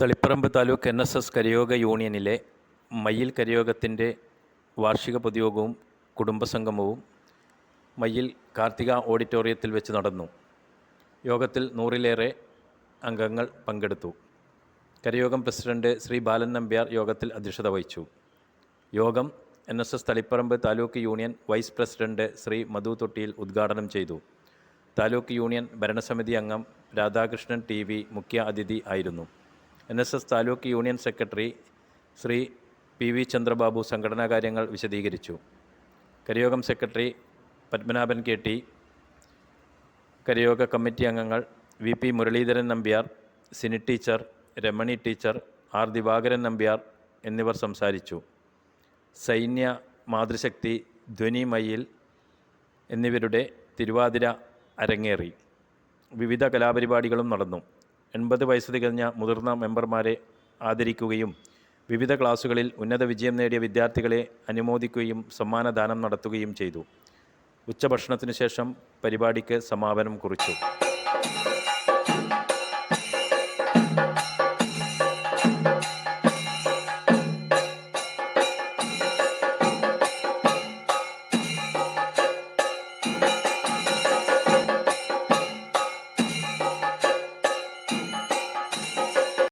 Taliparamba taluk N S S Karayoga യൂണിയനിലെ Mayyil കരയോഗത്തിന്റെ വാർഷിക പൊതുയോഗവും കുടുംബസംഗമവും മയ്യിൽ കാർത്തിക ഓഡിറ്റോറിയത്തിൽ വെച്ച് നടന്നു. യോഗത്തിൽ നൂറിലേറെ അംഗങ്ങൾ പങ്കെടുത്തു. കരയോഗം പ്രസിഡന്റ് ശ്രീ ബാലൻ നമ്പ്യാർ യോഗത്തിൽ അധ്യക്ഷത വഹിച്ചു. യോഗം N S S Taliparamba taluk union vice president Shri Madhu Thottiyil ഉദ്ഘാടനം ചെയ്തു. താലൂക്ക് യൂണിയൻ ഭരണസമിതി അംഗം രാധാകൃഷ്ണൻ ടി മുഖ്യ അതിഥി ആയിരുന്നു. N S S taluk union secretary Shri P V Chandrababu സംഘടനാ കാര്യങ്ങൾ വിശദീകരിച്ചു. കരിയോഗം സെക്രട്ടറി പത്മനാഭൻ കെ ടി കരിയോഗ കമ്മിറ്റി അംഗങ്ങൾ V P Muraleedharan Nambiar Sini teacher Ramani teacher R Divakaran Nambiar എന്നിവർ സംസാരിച്ചു. സൈന്യ മാതൃശക്തി ധ്വനി മയിൽ എന്നിവരുടെ തിരുവാതിര അരങ്ങേറി. വിവിധ കലാപരിപാടികളും നടന്നു. എൺപത് വയസ്സ് തികഞ്ഞ മുതിർന്ന മെമ്പർമാരെ ആദരിക്കുകയും വിവിധ ക്ലാസുകളിൽ ഉന്നത വിജയം നേടിയ വിദ്യാർത്ഥികളെ അനുമോദിക്കുകയും സമ്മാനദാനം നടത്തുകയും ചെയ്തു. ഉച്ചഭക്ഷണത്തിനു ശേഷം പരിപാടിക്ക് സമാപനം കുറിച്ചു.